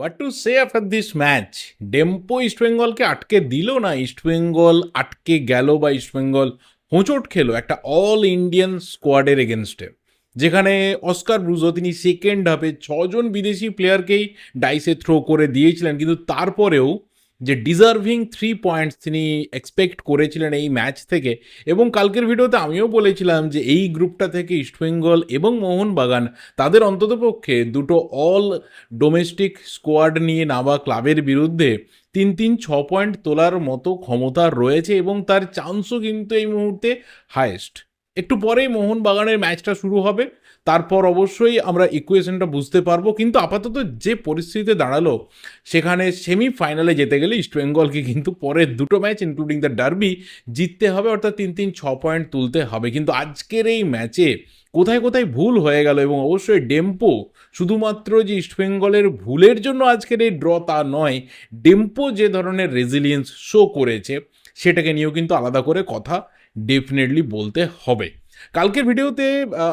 What to say after this match Dempo ইস্টবেঙ্গলকে আটকে দিল না? ইস্টবেঙ্গল আটকে গেল বা ইস্টবেঙ্গল হোঁচট খেলো একটা অল ইন্ডিয়ান স্কোয়াডের এগেনস্টে যেখানে অস্কার ব্রুজো তিনি সেকেন্ড হাফে ছজন বিদেশি প্লেয়ারকেই ডাইসে থ্রো করে দিয়েছিলেন। কিন্তু তারপরেও যে ডিজার্ভিং থ্রি পয়েন্টস তিনি এক্সপেক্ট করেছিলেন এই ম্যাচ থেকে এবং কালকের ভিডিওতে আমিও বলেছিলাম যে এই গ্রুপটা থেকে ইস্টবেঙ্গল এবং মোহনবাগান তাদের অন্ততপক্ষে দুটো অল ডোমেস্টিক স্কোয়াড নিয়ে নামা ক্লাবের বিরুদ্ধে তিন তিন ছ পয়েন্ট তোলার মতো ক্ষমতা রয়েছে এবং তার চান্সও কিন্তু এই মুহূর্তে হায়েস্ট একটু পরেই মোহনবাগানের ম্যাচটা শুরু হবে। তারপর অবশ্যই আমরা ইকুয়েশনটা বুঝতে পারব। কিন্তু আপাতত যে পরিস্থিতিতে দাঁড়াল, সেখানে সেমিফাইনালে যেতে গেলে ইস্টবেঙ্গলকে কিন্তু পরের দুটো ম্যাচ ইনক্লুডিং দ্য ডার্বি জিততে হবে। অর্থাৎ তিন তিন ছ পয়েন্ট তুলতে হবে। কিন্তু আজকের এই ম্যাচে কোথায় কোথায় ভুল হয়ে গেল এবং অবশ্যই ডেম্পো শুধুমাত্র যে ইস্টবেঙ্গলের ভুলের জন্য আজকের এই ড্র তা নয় ডেম্পো যে ধরনের রেজিলিয়েন্স শো করেছে, সেটাকে নিয়েও কিন্তু আলাদা করে কথা ডেফিনেটলি বলতে হবে। কালকের ভিডিওতে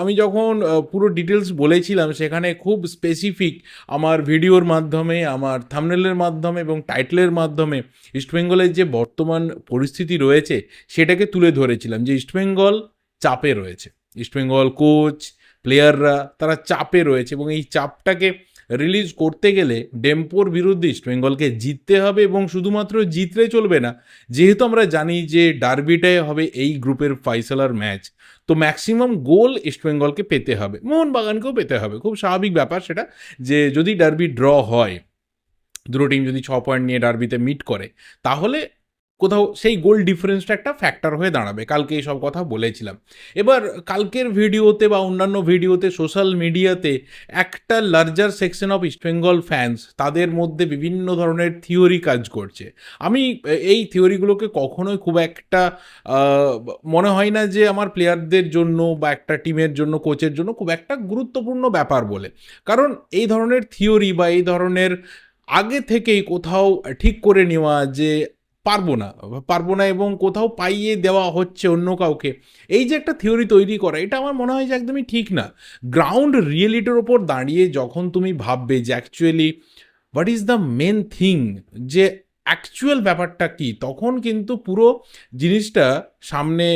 আমি যখন পুরো ডিটেলস বলেছিলাম, সেখানে খুব স্পেসিফিক আমার ভিডিওর মাধ্যমে, আমার থামনেলের মাধ্যমে এবং টাইটেলের মাধ্যমে ইস্টবেঙ্গলের যে বর্তমান পরিস্থিতি রয়েছে, সেটাকে তুলে ধরেছিলাম যে ইস্টবেঙ্গল চাপে রয়েছে। ইস্টবেঙ্গল কোচ প্লেয়াররা তারা চাপে রয়েছে এবং এই চাপটাকে রিলিজ করতে গেলে ডেম্পোর বিরুদ্ধে ইস্টবেঙ্গলকে জিততে হবে এবং শুধুমাত্র জিতলে চলবে না, যেহেতু আমরা জানি যে ডার্বিটাই হবে এই গ্রুপের ফাইসালার ম্যাচ তো ম্যাক্সিমাম গোল ইস্টবেঙ্গলকে পেতে হবে। মোহনবাগানকেও পেতে হবে। খুব স্বাভাবিক ব্যাপার সেটা যে যদি ডার্বি ড্র হয়, দুটো টিম যদি ছ পয়েন্ট নিয়ে ডার্বিতে মিট করে, তাহলে কোথাও সেই গোল ডিফারেন্সটা একটা ফ্যাক্টর হয়ে দাঁড়াবে। কালকে এই সব কথা বলেছিলাম। এবার কালকের ভিডিওতে বা অন্যান্য ভিডিওতে সোশ্যাল মিডিয়াতে একটা larger section of East Bengal fans তাদের মধ্যে বিভিন্ন ধরনের থিওরি কাজ করছে। আমি এই থিওরিগুলোকে কখনোই খুব একটা মনে হয় না যে আমার প্লেয়ারদের জন্য বা একটা টিমের জন্য কোচের জন্য খুব একটা গুরুত্বপূর্ণ ব্যাপার বলে। কারণ এই ধরনের থিওরি বা এই ধরনের আগে থেকেই কোথাও ঠিক করে নেওয়া যে পারব না পারব না এবং কোথাও পাইয়ে দেওয়া হচ্ছে অন্য কাউকে। এই যে একটা থিওরি তৈরি করা, এটা আমার মনে হয় যে একদমই ঠিক না। গ্রাউন্ড রিয়েলিটির ওপর দাঁড়িয়ে যখন তুমি ভাববে যে actually what is the main thing যে অ্যাকচুয়াল ব্যাপারটা কি? তখন কিন্তু পুরো জিনিসটা সামনে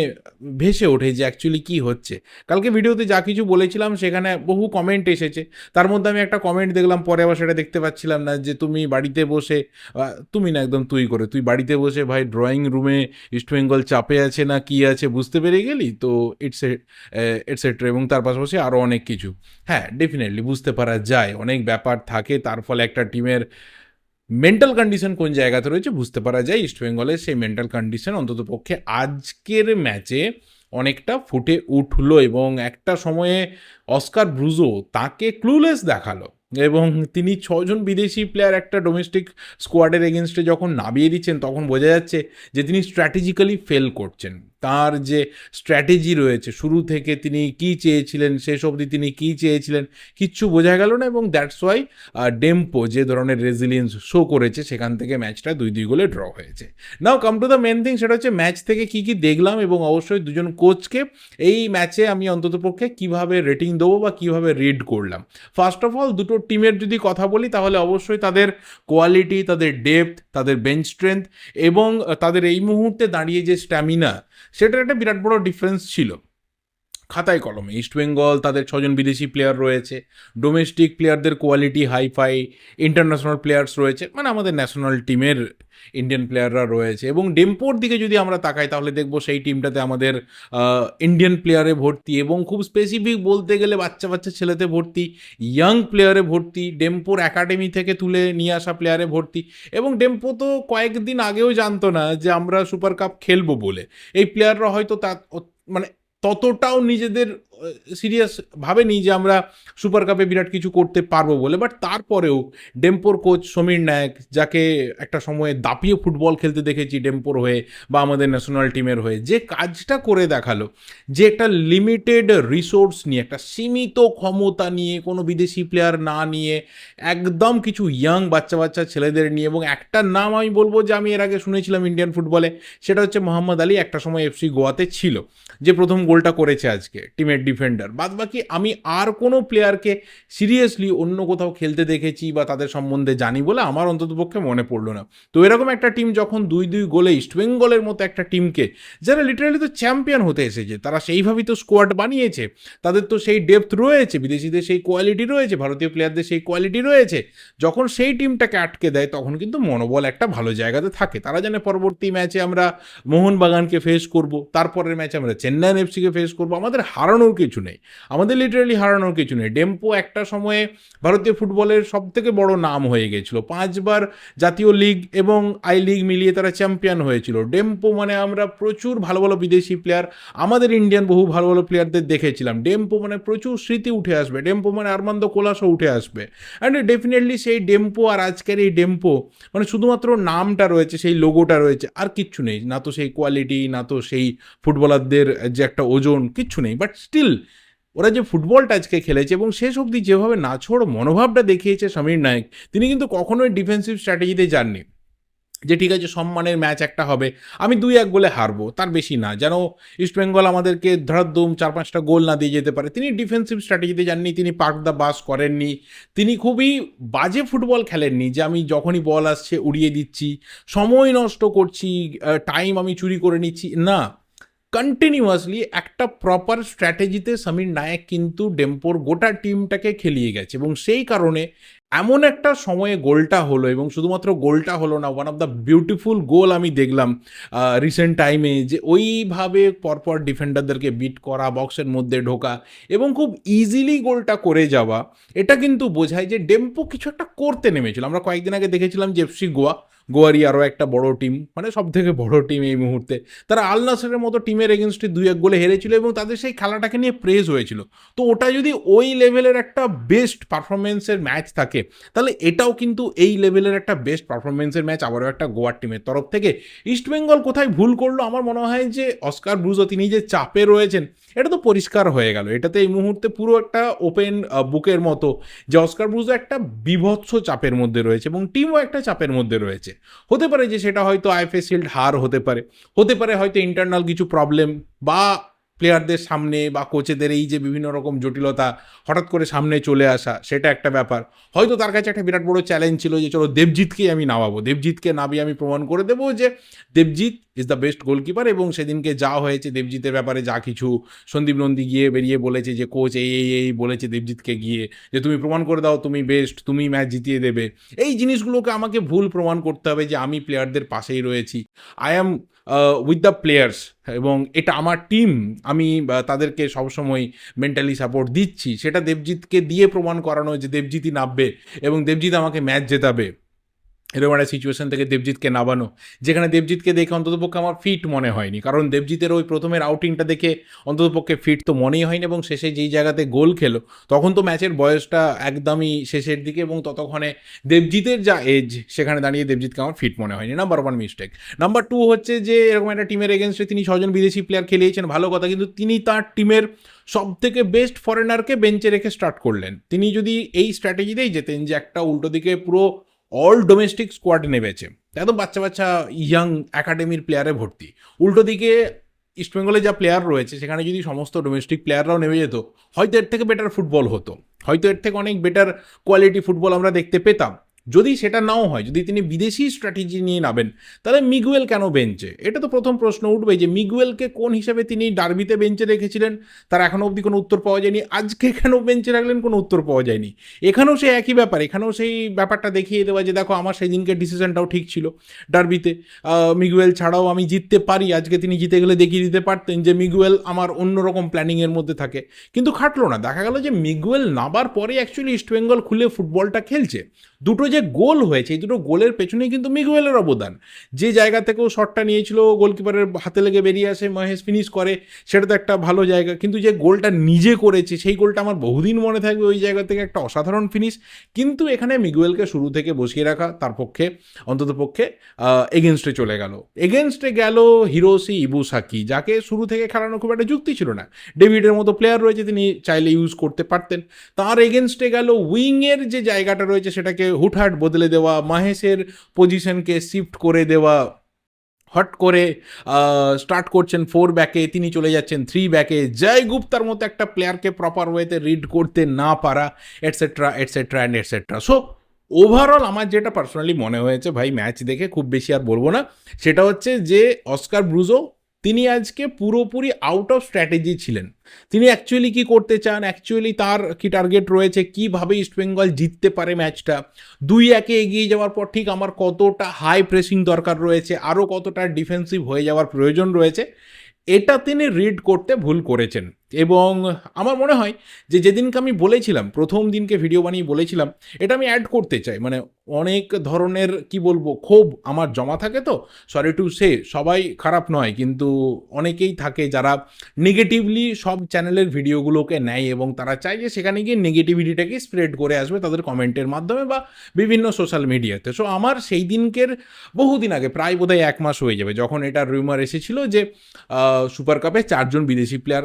ভেসে ওঠে যে অ্যাকচুয়ালি কি হচ্ছে। কালকে ভিডিওতে যা কিছু বলেছিলাম সেখানে বহু কমেন্ট এসেছে। তার মধ্যে আমি একটা কমেন্ট দেখলাম, পরে আবার সেটা দেখতে পাচ্ছিলাম না যে তুমি বাড়িতে বসে তুমি না একদম তুই করে, তুই বাড়িতে বসে ভাই ড্রয়িং রুমে ইস্টবেঙ্গল চাপে আছে না কি আছে বুঝতে পেরে গেলি? তো ইটস এটসেট্রা এবং তার পাশাপাশি আরও অনেক কিছু। হ্যাঁ ডেফিনেটলি বুঝতে পারা যায়। অনেক ব্যাপার থাকে, তার ফলে একটা টিমের মেন্টাল কন্ডিশন কোন জায়গাতে রয়েছে বুঝতে পারা যায়। ইস্টবেঙ্গলের সেই মেন্টাল কন্ডিশন অন্তত পক্ষে আজকের ম্যাচে অনেকটা ফুটে উঠল এবং একটা সময়ে অস্কার ব্রুজো তাকে ক্লুলেস দেখাল এবং তিনি ছজন বিদেশি প্লেয়ার একটা ডোমেস্টিক স্কোয়াডের এগেনস্টে যখন নামিয়ে দিচ্ছেন, তখন বোঝা যাচ্ছে যে তিনি স্ট্র্যাটেজিক্যালি ফেল করছেন। তার যে স্ট্র্যাটেজি রয়েছে, শুরু থেকে তিনি কি চেয়েছিলেন, শেষ অবধি তিনি কি চেয়েছিলেন, কিচ্ছু বোঝা গেল না এবং দ্যাটস ওয়াই ডেম্পো যে ধরনের রেজিলিয়েন্স শো করেছে, সেখান থেকে ম্যাচটা দুই দুই গোলে ড্র হয়েছে। Now come to the main thing সেটা হচ্ছে ম্যাচ থেকে কি কি দেখলাম এবং অবশ্যই দুজন কোচকে এই ম্যাচে আমি অন্ততপক্ষে কীভাবে রেটিং দেবো বা কীভাবে রিড করলাম। ফার্স্ট অফ অল দুটো টিমের যদি কথা বলি, তাহলে অবশ্যই তাদের কোয়ালিটি তাদের ডেপথ তাদের বেঞ্চ স্ট্রেংথ এবং তাদের এই মুহূর্তে দাঁড়িয়ে যে স্ট্যামিনা সেটার একটা বিরাট বড় ডিফারেন্স ছিল। খাতায় কলমে। ইস্টবেঙ্গল তাদের ছজন বিদেশি প্লেয়ার রয়েছে। ডোমেস্টিক প্লেয়ারদের কোয়ালিটি হাইফাই ইন্টারন্যাশনাল প্লেয়ার্স রয়েছে। মানে আমাদের ন্যাশনাল টিমের ইন্ডিয়ান প্লেয়াররা রয়েছে। এবং ডেম্পোর দিকে যদি আমরা তাকাই, তাহলে দেখব সেই টিমটাতে আমাদের ইন্ডিয়ান প্লেয়ারে ভর্তি। এবং খুব স্পেসিফিক বলতে গেলে বাচ্চা বাচ্চা ছেলেতে ভর্তি ইয়াং প্লেয়ারে ভর্তি ডেম্পোর একাডেমি থেকে তুলে নিয়ে আসা প্লেয়ারে ভর্তি। এবং ডেম্পো তো কয়েকদিন আগেও জানতো না যে আমরা সুপার কাপ খেলব বলে। এই প্লেয়াররা হয়তো তা মানে ততটাও নিজেদের সিরিয়াস ভাবেনি যে আমরা সুপার কাপে বিরাট কিছু করতে পারব বলে বাট তারপরেও ডেম্পোর কোচ সমীর নায়ক, যাকে একটা সময়ে দাপিয়ে ফুটবল খেলতে দেখেছি ডেম্পোর হয়ে বা আমাদের ন্যাশনাল টিমের হয়ে, যে কাজটা করে দেখাল, যে একটা লিমিটেড রিসোর্স নিয়ে, একটা সীমিত ক্ষমতা নিয়ে, কোনো বিদেশি প্লেয়ার না নিয়ে, একদম কিছু ইয়াং বাচ্চা বাচ্চা ছেলেদের নিয়ে, এবং একটা নাম আমি বলব যে আমি এর আগে শুনেছিলাম ইন্ডিয়ান ফুটবলে সেটা হচ্ছে মোহাম্মদ আলী, একটা সময় এফসি গোয়াতে ছিল, যে প্রথম গোলটা করেছে আজকে টিমের ডিফেন্ডার বাদ বাকি আমি আর কোনো প্লেয়ারকে সিরিয়াসলি অন্য কোথাও খেলতে দেখেছি বা তাদের সম্বন্ধে জানি বলে আমার অন্ততপক্ষে মনে পড়ল না। তো এরকম একটা টিম যখন দুই দুই গোলে ইস্টবেঙ্গলের মতো একটা টিমকে যারা লিটারালি তো চ্যাম্পিয়ন হতে এসেছে, তারা সেইভাবেই তো স্কোয়াড বানিয়েছে, তাদের তো সেই ডেপথ রয়েছে, বিদেশিদের সেই কোয়ালিটি রয়েছে, ভারতীয় প্লেয়ারদের সেই কোয়ালিটি রয়েছে, যখন সেই টিমটাকে আটকে দেয়, তখন কিন্তু মনোবল একটা ভালো জায়গাতে থাকে। তারা জানে পরবর্তী ম্যাচে আমরা মোহনবাগানকে ফেস করব, তারপরের ম্যাচে আমরা চেন্নাইন এফসিকে ফেস করব, আমাদের হারানোর কিছু নেই। আমাদের লিটারালি হারানোর কিছু নেই। ডেম্পো একটা সময়ে ভারতীয় ফুটবলের সব থেকে বড় নাম হয়ে গেছিল। পাঁচবার জাতীয় লিগ এবং আই লিগ মিলিয়ে তারা চ্যাম্পিয়ন হয়েছিল। ডেম্পো মানে আমরা প্রচুর ভালো ভালো বিদেশি প্লেয়ার আমাদের ইন্ডিয়ান বহু ভালো ভালো প্লেয়ারদের দেখেছিলাম। ডেম্পো মানে প্রচুর স্মৃতি উঠে আসবে। ডেম্পো মানে আরমান্দ কোলাসও উঠে আসবে। অ্যান্ড ডেফিনেটলি সেই ডেম্পো আর আজকের এই ডেম্পো মানে শুধুমাত্র নামটা রয়েছে, সেই লোগোটা রয়েছে, আর কিচ্ছু নেই। না তো সেই কোয়ালিটি না তো সেই ফুটবলারদের যে একটা ওজন, কিচ্ছু নেই। বাট স্টিল ওরা যে ফুটবলটা আজকে খেলেছে এবং শেষ অবধি যেভাবে নাছোড় মনোভাবটা দেখিয়েছে সমীর নায়ক, তিনি কিন্তু কখনোই ডিফেন্সিভ স্ট্র্যাটেজিতে যাননি। যে ঠিক আছে, সম্মানের ম্যাচ একটা হবে, আমি দুই এক গোলে হারবো, তার বেশি না। যেন ইস্টবেঙ্গল আমাদেরকে ধরাদ্দুম চার পাঁচটা গোল না দিয়ে যেতে পারে। তিনি ডিফেন্সিভ স্ট্র্যাটেজিতে যাননি, তিনি পার্ক দ্য বাস করেননি। তিনি খুবই বাজে ফুটবল খেলেননি, যে আমি যখনই বল আসছে উড়িয়ে দিচ্ছি, সময় নষ্ট করছি টাইম আমি চুরি করে নিচ্ছি। না কন্টিনিউয়াসলি একটা প্রপার স্ট্র্যাটেজিতে সমীর নায়ক কিন্তু ডেম্পোর গোটা টিমটাকে খেলিয়ে গেছে এবং সেই কারণে এমন একটা সময়ে গোলটা হলো এবং শুধুমাত্র গোলটা হলো না one of the beautiful goal আমি দেখলাম রিসেন্ট টাইমে যে ওইভাবে পরপর ডিফেন্ডারদেরকে বিট করা বক্সের মধ্যে ঢোকা এবং খুব ইজিলি গোলটা করে যাওয়া, এটা কিন্তু বোঝায় যে ডেম্পো কিছু একটা করতে নেমেছিল। আমরা কয়েকদিন আগে দেখেছিলাম এফসি গোয়া গোয়ারই আরও একটা বড় টিম মানে সব থেকে বড় টিম এই মুহূর্তে। তারা আল নাসরের মতো টিমের এগেনস্টে দুই এক গোলে হেরেছিল এবং তাদের সেই খেলাটাকে নিয়ে প্রেজ হয়েছিল। তো ওটা যদি ওই লেভেলের একটা বেস্ট পারফরমেন্সের ম্যাচ থাকে, তাহলে এটাও কিন্তু এই লেভেলের একটা বেস্ট পারফরমেন্সের ম্যাচ আবারও একটা গোয়ার টিমের তরফ থেকে। ইস্টবেঙ্গল কোথায় ভুল করল? আমার মনে হয় যে অস্কার ব্রুজো তিনি যে চাপে রয়েছেন, এটা তো পরিষ্কার হয়ে গেল। এটাতে এই মুহূর্তে পুরো একটা ওপেন বুকের মতো যে অস্কার ব্রুজো একটা বিভৎস চাপের মধ্যে রয়েছে এবং টিমও একটা চাপের মধ্যে রয়েছে। হতে পারে যে সেটা হয়তো আইএফএ শিল্ড হার হতে পারে। হতে পারে হয়তো ইন্টারনাল কিছু প্রবলেম বা প্লেয়ারদের সামনে বা কোচেদের এই যে বিভিন্ন রকম জটিলতা হঠাৎ করে সামনে চলে আসা, সেটা একটা ব্যাপার। হয়তো তার কাছে একটা বিরাট বড় চ্যালেঞ্জ ছিল যে, চলো দেবজিৎকেই আমি নামাবো। দেবজিৎকে নামিয়ে আমি প্রমাণ করে দেবো যে, Debjit is the best goalkeeper এবং সেদিনকে যা হয়েছে দেবজিতের ব্যাপারে যা কিছু সন্দীপ নন্দী গিয়ে বেরিয়ে বলেছে যে কোচ এই এই এই বলেছে দেবজিৎকে গিয়ে যে, তুমি প্রমাণ করে দাও তুমি বেস্ট তুমি ম্যাচ জিতিয়ে দেবে। এই জিনিসগুলোকে আমাকে ভুল প্রমাণ করতে হবে যে, আমি প্লেয়ারদের পাশেই রয়েছি। I am with the players এবং এটা আমার টিম আমি তাদেরকে সবসময় মেন্টালি সাপোর্ট দিচ্ছি। সেটা দেবজিৎকে দিয়ে প্রমাণ করানো যে দেবজিৎই নামবে এবং দেবজিৎ আমাকে ম্যাচ জেতাবে। এরকম একটা সিচুয়েশন থেকে দেবজিৎকে নামানো, যেখানে দেবজিৎকে দেখে অন্ততপক্ষে আমার ফিট মনে হয়নি। কারণ দেবজিতের ওই প্রথমের আউটিংটা দেখে অন্ততপক্ষে ফিট তো মনেই হয়নি এবং শেষে যেই জায়গাতে গোল খেলো, তখন তো ম্যাচের বয়সটা একদমই শেষের দিকে এবং ততক্ষণে দেবজিতের যা এজ সেখানে দাঁড়িয়ে দেবজিৎকে আমার ফিট মনে হয়নি। Number one mistake number two হচ্ছে যে, এরকম একটা টিমের এগেনস্টে তিনি ছজন বিদেশি প্লেয়ার খেলিয়েছেন, ভালো কথা, কিন্তু তিনি তার টিমের সব থেকে বেস্ট ফরেনারকে বেঞ্চে রেখে স্টার্ট করলেন। তিনি যদি এই স্ট্র্যাটেজিতেই যেতেন যে একটা উল্টো দিকে পুরো অল ডোমেস্টিক স্কোয়াড নেমেছে। একদম বাচ্চা বাচ্চা ইয়াং একাডেমির প্লেয়ারে ভর্তি। উল্টো দিকে ইস্টবেঙ্গলে যা প্লেয়ার রয়েছে, সেখানে যদি সমস্ত ডোমেস্টিক প্লেয়াররাও নেমে যেত, হয়তো এর থেকে বেটার ফুটবল হতো। হয়তো এর থেকে অনেক বেটার কোয়ালিটি ফুটবল আমরা দেখতে পেতাম। যদি সেটা নাও হয়, যদি তিনি বিদেশি স্ট্র্যাটেজি নিয়ে নামেন, তাহলে মিগুয়েল কেন বেঞ্চে? এটা তো প্রথম প্রশ্ন উঠবে যে মিগুয়েলকে কোন হিসাবে তিনি ডার্বিতে বেঞ্চে রেখেছিলেন? তার এখনও অবধি কোনো উত্তর পাওয়া যায়নি। আজকে কেন বেঞ্চে রাখলেন কোনো উত্তর পাওয়া যায়নি। এখানেও সেই একই ব্যাপার, এখানেও সেই ব্যাপারটা দেখিয়ে দেওয়া যে দেখো, আমার সেই দিনকে ডিসিশনটাও ঠিক ছিল ডার্বিতে। মিগুয়েল ছাড়াও আমি জিততে পারি, আজকে তিনি জিতে গেলে দেখিয়ে দিতে পারতেন যে মিগুয়েল আমার অন্যরকম প্ল্যানিংয়ের মধ্যে থাকে। কিন্তু খাটলো না, দেখা গেল যে মিগুয়েল নাবার পরে অ্যাকচুয়ালি ইস্টবেঙ্গল খুলে ফুটবলটা খেলছে। দুটো যে গোল হয়েছে, এই দুটো গোলের পেছনেই কিন্তু মিগুয়েলের অবদান। যে জায়গা থেকে ও শটটা নিয়েছিল, গোলকিপারের হাতে লেগে বেরিয়ে আসে, মহেশ ফিনিশ করে, সেটা তো একটা ভালো জায়গা। কিন্তু যে গোলটা নিজে করেছে, সেই গোলটা আমার বহুদিন মনে থাকবে ওই জায়গা থেকে একটা অসাধারণ ফিনিশ কিন্তু এখানে মিগুয়েলকে শুরু থেকে বসিয়ে রাখা, তার পক্ষে, অন্তত পক্ষে এগেনস্টে চলে গেল। এগেনস্টে গেল হিরোসি ইবুসাকি, যাকে শুরু থেকে খেলানো খুব একটা যুক্তি ছিল না। ডেভিডের মতো প্লেয়ার রয়েছে, তিনি চাইলে ইউজ করতে পারতেন। তার এগেনস্টে গেল উইংয়ের যে জায়গাটা রয়েছে, সেটাকে হুটহাট বদলে দেওয়া, মাহেশের পজিশনকে শিফট করে দেওয়া, হট করে স্টার্ট করছেন ফোর ব্যাকে তিনি চলে যাচ্ছেন থ্রি ব্যাকে জয় গুপ্তার মতো একটা প্লেয়ারকে প্রপার ওয়েতে রিড করতে না পারা etcetera etcetera and etcetera so overall আমার যেটা পার্সোনালি মনে হয়েছে, ভাই ম্যাচ দেখে খুব বেশি আর বলব না, সেটা হচ্ছে যে অস্কার ব্রুজো তিনি আজকে পুরোপুরি আউট অফ স্ট্র্যাটেজি ছিলেন। তিনি অ্যাকচুয়ালি কি করতে চান? অ্যাকচুয়ালি তার কি টার্গেট রয়েছে? কীভাবে ইস্টবেঙ্গল জিততে পারে ম্যাচটা দুই একে এগিয়ে যাওয়ার পর ঠিক আমার কতটা হাই প্রেসিং দরকার রয়েছে? আরও কতটা ডিফেন্সিভ হয়ে যাওয়ার প্রয়োজন রয়েছে? এটা তিনি রিড করতে ভুল করেছেন। এবং আমার মনে হয় যে যেদিনকে আমি বলেছিলাম, প্রথম দিনকে ভিডিও বানিয়ে বলেছিলাম, এটা আমি অ্যাড করতে চাই। মানে অনেক ধরনের, কি বলব, ক্ষোভ আমার জমা থাকে তো সরি টু সে সবাই খারাপ নয়, কিন্তু অনেকেই থাকে যারা নেগেটিভলি সব চ্যানেলের ভিডিওগুলোকে নেয় এবং তারা চায় যে সেখানে গিয়ে নেগেটিভিটিটাকে স্প্রেড করে আসবে তাদের কমেন্টের মাধ্যমে বা বিভিন্ন সোশ্যাল মিডিয়াতে সো আমার সেই দিনকের বহুদিন আগে, প্রায় বোধহয় এক মাস হয়ে যাবে, যখন এটা রিউমার এসেছিল যে সুপার কাপে চারজন বিদেশি প্লেয়ার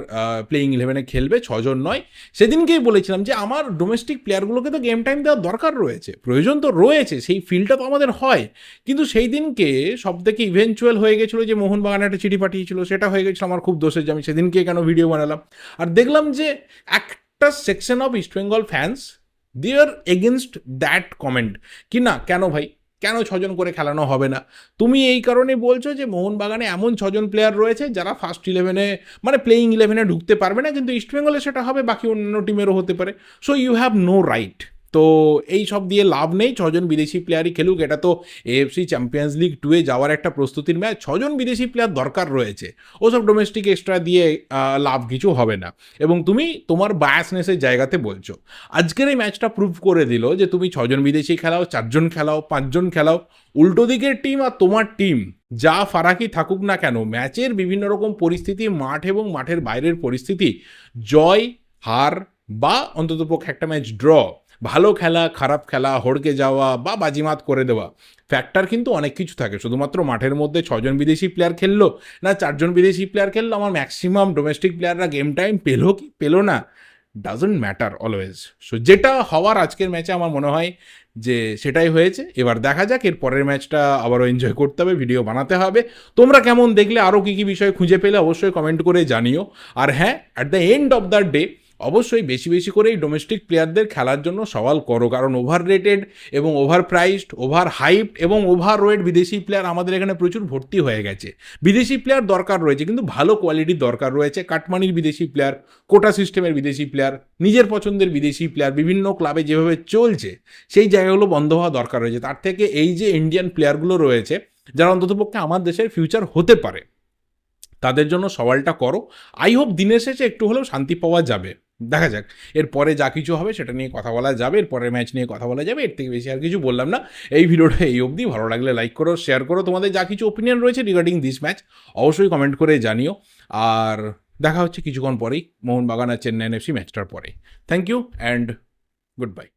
প্লেইং ইলেভেনে খেলবে, ছজন নয়। সেদিনকেই বলেছিলাম যে, আমার ডোমেস্টিক প্লেয়ারগুলোকে তো গেম টাইম দেওয়ার দরকার রয়েছে। প্রয়োজন তো রয়েছে, সেই ফিল্ডটা তো আমাদের হয়। কিন্তু সেই দিনকে সব থেকে ইভেনচুয়াল হয়ে গেছিল যে, মোহনবাগান একটা চিঠি পাঠিয়েছিল, সেটা হয়ে গেছিল আমার খুব দোষের যে, আমি সেদিনকে কেন ভিডিও বানালাম। আর দেখলাম যে, একটা section of East Bengal fans they are against that comment কি না, কেন ভাই? কেন ছজন করে খেলানো হবে না? তুমি এই কারণে বলছো যে মোহনবাগানে এমন ছজন প্লেয়ার রয়েছে যারা ফার্স্ট ইলেভেনে মানে প্লেয়িং ইলেভেনে ঢুকতে পারবে না, কিন্তু ইস্টবেঙ্গলে সেটা হবে, বাকি অন্যান্য টিমেরও হতে পারে। So you have no right তো এই সব দিয়ে লাভ নেই। ছজন বিদেশি প্লেয়ারই খেলুক। এটা তো এএফসি চ্যাম্পিয়ন্স লিগ টুয়ে যাওয়ার একটা প্রস্তুতির ম্যাচ। ছজন বিদেশি প্লেয়ার দরকার রয়েছে। ওসব ডোমেস্টিক এক্সট্রা দিয়ে লাভ কিছু হবে না। এবং তুমি তোমার বায়াসনেসের জায়গাতে বলছো। আজকের এই ম্যাচটা প্রুভ করে দিল যে তুমি ছজন বিদেশি খেলাও, চারজন খেলাও, পাঁচজন খেলাও। উল্টো দিকের টিম আর তোমার টিম যা ফারাকি থাকুক না কেন, ম্যাচের বিভিন্ন রকম পরিস্থিতি, মাঠ এবং মাঠের বাইরের পরিস্থিতি, জয়, হার বা অন্ততপক্ষে একটা ম্যাচ ড্র ভালো খেলা, খারাপ খেলা, হড়কে যাওয়া বা বাজিমাত করে দেওয়া। ফ্যাক্টর কিন্তু অনেক কিছু থাকে। শুধুমাত্র মাঠের মধ্যে ছজন বিদেশি প্লেয়ার খেললো না চারজন বিদেশি প্লেয়ার খেললো, আমার ম্যাক্সিমাম ডোমেস্টিক প্লেয়াররা গেম টাইম পেল কি? পেল না। ডাজন্ট ম্যাটার অলওয়েজ সো যেটা হওয়ার আজকের ম্যাচে আমার মনে হয় যে সেটাই হয়েছে। এবার দেখা যাক, এর পরের ম্যাচটা আবারও এনজয় করতে হবে ভিডিও বানাতে হবে। তোমরা কেমন দেখলে আরও কী কী বিষয় খুঁজে পেলে অবশ্যই কমেন্ট করে জানিও। আর হ্যাঁ at the end of the day অবশ্যই বেশি বেশি করে এই ডোমেস্টিক প্লেয়ারদের খেলার জন্য সওয়াল করো। কারণ ওভার রেটেড এবং ওভার প্রাইসড ওভার হাইপড এবং ওভার ওয়েট বিদেশি প্লেয়ার আমাদের এখানে প্রচুর ভর্তি হয়ে গেছে। বিদেশি প্লেয়ার দরকার রয়েছে, কিন্তু ভালো কোয়ালিটির দরকার রয়েছে। কাটমানির বিদেশি প্লেয়ার কোটা সিস্টেমের বিদেশি প্লেয়ার নিজের পছন্দের বিদেশি প্লেয়ার বিভিন্ন ক্লাবে যেভাবে চলছে, সেই জায়গাগুলো বন্ধ হওয়া দরকার রয়েছে। তার থেকে এই যে ইন্ডিয়ান প্লেয়ারগুলো রয়েছে, যারা অন্ততপক্ষে আমার দেশের ফিউচার হতে পারে, তাদের জন্য সওয়ালটা করো। আই হোপ দিনের শেষে একটু হলেও শান্তি পাওয়া যাবে। দেখা যাক। এরপরে যা কিছু হবে সেটা নিয়ে কথা বলা যাবে এরপরে ম্যাচ নিয়ে কথা বলা যাবে, এর থেকে বেশি আর কিছু বললাম না। এই ভিডিওটা এই অবধি। ভালো লাগলে লাইক করো শেয়ার করো। তোমাদের যা কিছু ওপিনিয়ন রয়েছে রিগার্ডিং দিস ম্যাচ অবশ্যই কমেন্ট করে জানিও। আর দেখা হচ্ছে কিছুক্ষণ পরেই মোহনবাগান আর চেন্নাই এফসি ম্যাচটার পরে। Thank you and goodbye